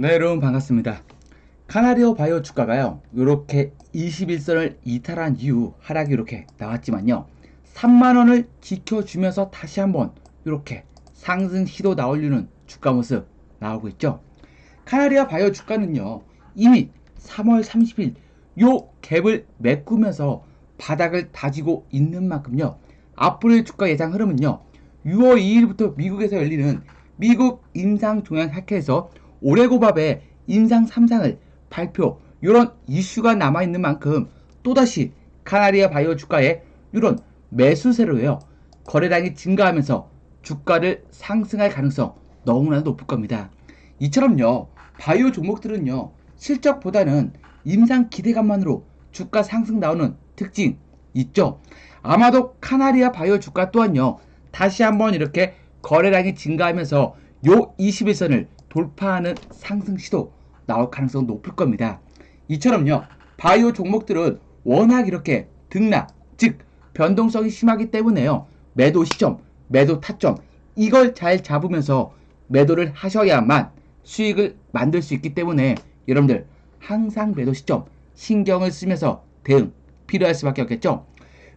네, 여러분 반갑습니다. 카나리오 바이오 주가가요. 이렇게 21선을 이탈한 이후 하락이 이렇게 나왔지만요. 3만 원을 지켜주면서 다시 한번 이렇게 상승 시도 나올리는 주가 모습 나오고 있죠. 카나리아 바이오 주가는요. 이미 3월 30일 요 갭을 메꾸면서 바닥을 다지고 있는 만큼요. 앞으로의 주가 예상 흐름은요. 6월 2일부터 미국에서 열리는 미국 임상종양 학회에서 올해 고밥의 임상 3상을 발표 이런 이슈가 남아있는 만큼 또다시 카나리아 바이오 주가에 이런 매수세로요 거래량이 증가하면서 주가를 상승할 가능성 너무나 높을 겁니다. 이처럼요 바이오 종목들은요 실적보다는 임상 기대감만으로 주가 상승 나오는 특징 있죠. 아마도 카나리아 바이오 주가 또한요 다시 한번 이렇게 거래량이 증가하면서 요 21선을 돌파하는 상승 시도 나올 가능성 높을 겁니다. 이처럼요, 바이오 종목들은 워낙 이렇게 등락, 즉 변동성이 심하기 때문에요. 매도 시점, 매도 타점 이걸 잘 잡으면서 매도를 하셔야만 수익을 만들 수 있기 때문에 여러분들 항상 매도 시점 신경을 쓰면서 대응 필요할 수밖에 없겠죠.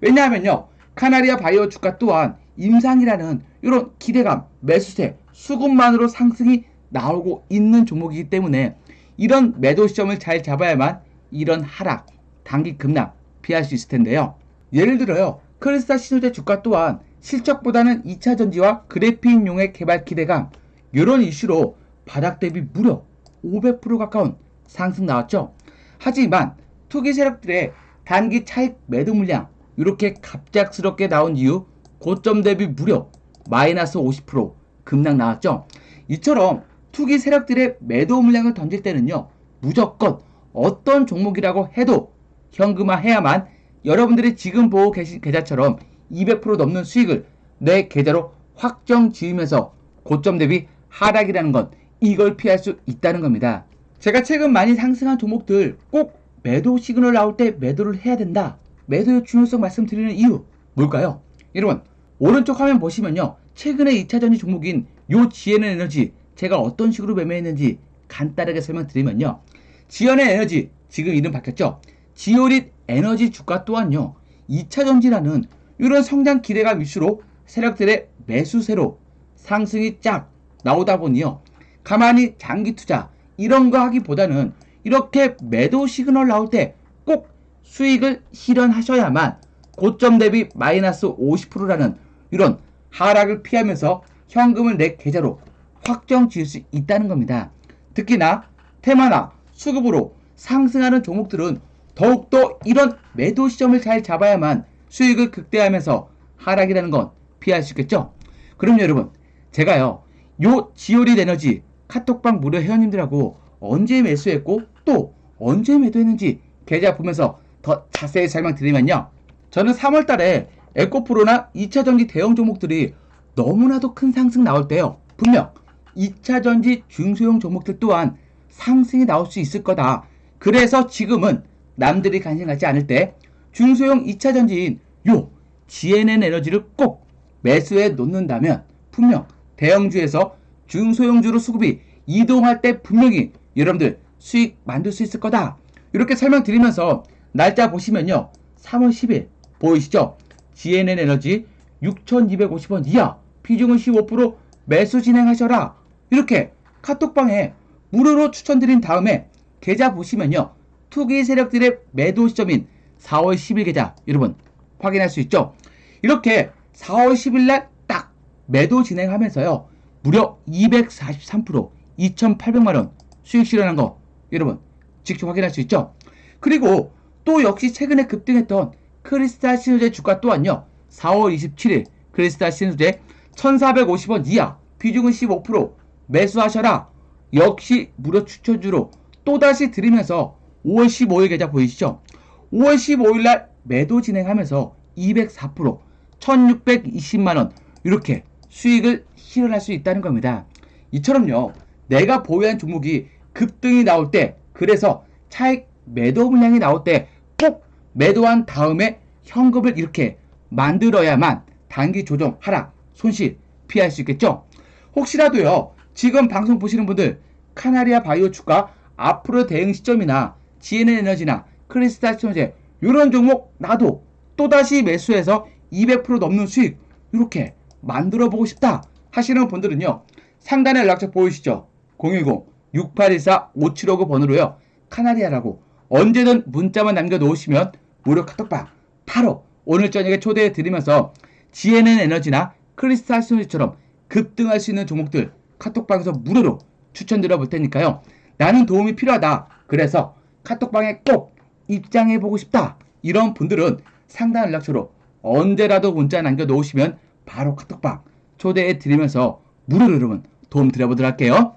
왜냐하면요, 카나리아 바이오 주가 또한 임상이라는 이런 기대감, 매수세, 수급만으로 상승이 나오고 있는 종목이기 때문에 이런 매도 시점을 잘 잡아야만 이런 하락, 단기 급락 피할 수 있을 텐데요. 예를 들어요. 크리스타 신호제 주가 또한 실적보다는 2차 전지와 그래핀용의 개발 기대감 이런 이슈로 바닥 대비 무려 500% 가까운 상승 나왔죠. 하지만 투기 세력들의 단기 차익 매도 물량 이렇게 갑작스럽게 나온 이유 고점 대비 무려 마이너스 50% 급락 나왔죠. 이처럼 투기 세력들의 매도 물량을 던질 때는요, 무조건 어떤 종목이라고 해도 현금화해야만 여러분들이 지금 보고 계신 계좌처럼 200% 넘는 수익을 내 계좌로 확정 지으면서 고점 대비 하락이라는 건 이걸 피할 수 있다는 겁니다. 제가 최근 많이 상승한 종목들 꼭 매도 시그널 나올 때 매도를 해야 된다. 매도의 중요성 말씀드리는 이유 뭘까요? 여러분 오른쪽 화면 보시면요. 최근에 2차전지 종목인 요 지에는 에너지 제가 어떤 식으로 매매했는지 간단하게 설명드리면요. 지연의 에너지 지금 이름 바뀌었죠. 지오릿 에너지 주가 또한요. 2차 전지라는 이런 성장 기대감 이슈로 세력들의 매수세로 상승이 쫙 나오다 보니요. 가만히 장기 투자 이런 거 하기보다는 이렇게 매도 시그널 나올 때 꼭 수익을 실현하셔야만 고점 대비 마이너스 50%라는 이런 하락을 피하면서 현금을 내 계좌로 확정 지을 수 있다는 겁니다. 특히나 테마나 수급으로 상승하는 종목들은 더욱더 이런 매도 시점을 잘 잡아야만 수익을 극대화하면서 하락이라는 건 피할 수 있겠죠? 그럼 여러분, 제가요, 요 지오릿 에너지 카톡방 무료 회원님들하고 언제 매수했고 또 언제 매도했는지 계좌 보면서 더 자세히 설명드리면요. 저는 3월 달에 에코프로나 2차 전지 대형 종목들이 너무나도 큰 상승 나올 때요. 분명 2차 전지 중소형 종목들 또한 상승이 나올 수 있을 거다. 그래서 지금은 남들이 관심 갖지 않을 때 중소형 2차 전지인 요 GNN 에너지를 꼭 매수해 놓는다면 분명 대형주에서 중소형주로 수급이 이동할 때 분명히 여러분들 수익 만들 수 있을 거다. 이렇게 설명드리면서 날짜 보시면요. 3월 10일 보이시죠? GNN 에너지 6,250원 이하 비중은 15% 매수 진행하셔라. 이렇게 카톡방에 무료로 추천드린 다음에 계좌 보시면요. 투기 세력들의 매도 시점인 4월 10일 계좌 여러분 확인할 수 있죠. 이렇게 4월 10일 날 딱 매도 진행하면서요. 무려 243% 2,800만 원 수익 실현한 거 여러분 직접 확인할 수 있죠. 그리고 또 역시 최근에 급등했던 크리스탈 신호제 주가 또한요. 4월 27일 크리스탈 신호제 1450원 이하 비중은 15% 매수하셔라. 역시 무료 추천주로 또다시 드리면서 5월 15일 계좌 보이시죠? 5월 15일 날 매도 진행하면서 204% 1620만원 이렇게 수익을 실현할 수 있다는 겁니다. 이처럼요. 내가 보유한 종목이 급등이 나올 때 그래서 차익 매도 물량이 나올 때 꼭 매도한 다음에 현금을 이렇게 만들어야만 단기 조정 하락 손실 피할 수 있겠죠? 혹시라도요 지금 방송 보시는 분들 카나리아 바이오 주가 앞으로 대응 시점이나 GNN 에너지나 크리스탈 스토제 이런 종목 나도 또다시 매수해서 200% 넘는 수익 이렇게 만들어 보고 싶다 하시는 분들은요 상단에 연락처 보이시죠? 010-6814-5759 번호로요 카나리아라고 언제든 문자만 남겨 놓으시면 무료 카톡방 바로 오늘 저녁에 초대해 드리면서 GNN 에너지나 크리스탈 스토리처럼 급등할 수 있는 종목들 카톡방에서 무료로 추천드려 볼 테니까요. 나는 도움이 필요하다. 그래서 카톡방에 꼭 입장해 보고 싶다. 이런 분들은 상단 연락처로 언제라도 문자 남겨 놓으시면 바로 카톡방 초대해 드리면서 무료로 여러분 도움 드려보도록 할게요.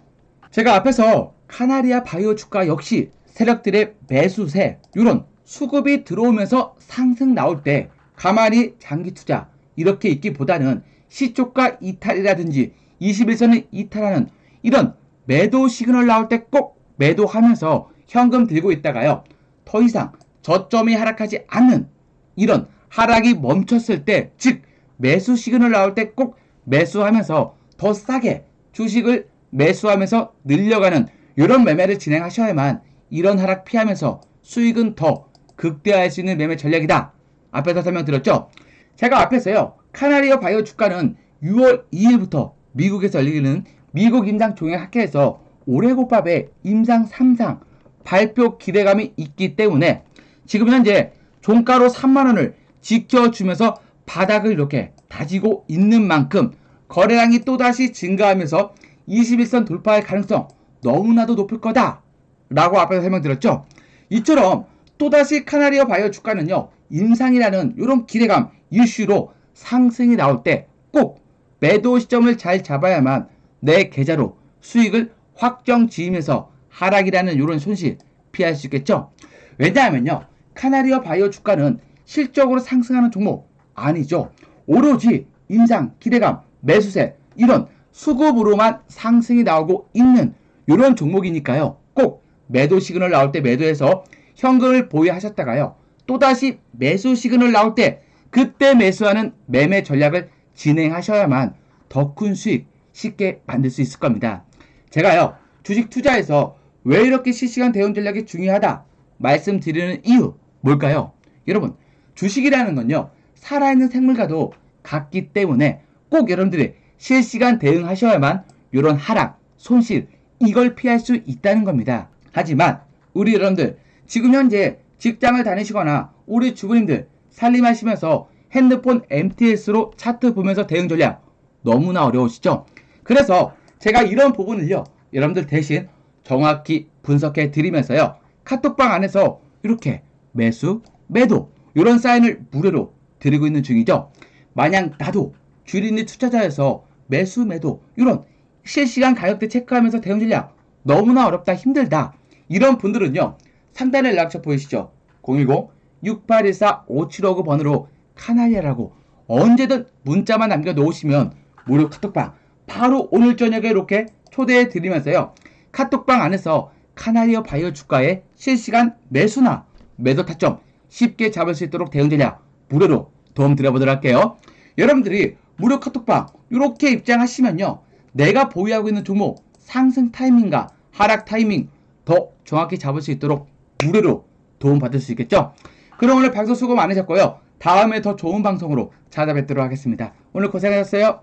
제가 앞에서 카나리아 바이오 주가 역시 세력들의 매수세 이런 수급이 들어오면서 상승 나올 때 가만히 장기 투자 이렇게 있기보다는 시초가 이탈이라든지 21선을 이탈하는 이런 매도 시그널 나올 때 꼭 매도하면서 현금 들고 있다가요. 더 이상 저점이 하락하지 않는 이런 하락이 멈췄을 때, 즉 매수 시그널 나올 때 꼭 매수하면서 더 싸게 주식을 매수하면서 늘려가는 이런 매매를 진행하셔야만 이런 하락 피하면서 수익은 더 극대화할 수 있는 매매 전략이다. 앞에서 설명드렸죠? 제가 앞에서요. 카나리아 바이오 주가는 6월 2일부터 미국에서 열리는 미국 임상 종합학회에서 올해고밥의 임상 3상 발표 기대감이 있기 때문에 지금 현재 종가로 3만원을 지켜주면서 바닥을 이렇게 다지고 있는 만큼 거래량이 또다시 증가하면서 21선 돌파할 가능성 너무나도 높을 거다 라고 앞에서 설명드렸죠. 이처럼 또다시 카나리아 바이오 주가는요 임상이라는 이런 기대감 이슈로 상승이 나올 때 꼭 매도 시점을 잘 잡아야만 내 계좌로 수익을 확정 지으면서 하락이라는 이런 손실 피할 수 있겠죠. 왜냐하면요. 카나리아 바이오 주가는 실적으로 상승하는 종목 아니죠. 오로지 임상, 기대감, 매수세 이런 수급으로만 상승이 나오고 있는 이런 종목이니까요. 꼭 매도 시그널 나올 때 매도해서 현금을 보유하셨다가요. 또다시 매수 시그널 나올 때 그때 매수하는 매매 전략을 진행하셔야만 더 큰 수익 쉽게 만들 수 있을 겁니다. 제가요, 주식 투자에서 왜 이렇게 실시간 대응 전략이 중요하다 말씀드리는 이유 뭘까요? 여러분, 주식이라는 건요, 살아있는 생물과도 같기 때문에 꼭 여러분들이 실시간 대응하셔야만 이런 하락, 손실, 이걸 피할 수 있다는 겁니다. 하지만 우리 여러분들 지금 현재 직장을 다니시거나 우리 주부님들 살림하시면서 핸드폰 MTS로 차트 보면서 대응 전략 너무나 어려우시죠? 그래서 제가 이런 부분을요 여러분들 대신 정확히 분석해 드리면서요 카톡방 안에서 이렇게 매수, 매도 이런 사인을 무료로 드리고 있는 중이죠. 만약 나도 주린이 투자자에서 매수, 매도 이런 실시간 가격대 체크하면서 대응 전략 너무나 어렵다 힘들다 이런 분들은요 상단에 연락처 보이시죠 010-6814-5759 번호로 카나리아라고 언제든 문자만 남겨 놓으시면 무료 카톡방 바로 오늘 저녁에 이렇게 초대해 드리면서요 카톡방 안에서 카나리아 바이오 주가의 실시간 매수나 매도 타점 쉽게 잡을 수 있도록 대응 전략 무료로 도움 드려보도록 할게요 여러분들이 무료 카톡방 이렇게 입장하시면요 내가 보유하고 있는 종목 상승 타이밍과 하락 타이밍 더 정확히 잡을 수 있도록 무료로 도움 받을 수 있겠죠? 그럼 오늘 방송 수고 많으셨고요. 다음에 더 좋은 방송으로 찾아뵙도록 하겠습니다. 오늘 고생하셨어요.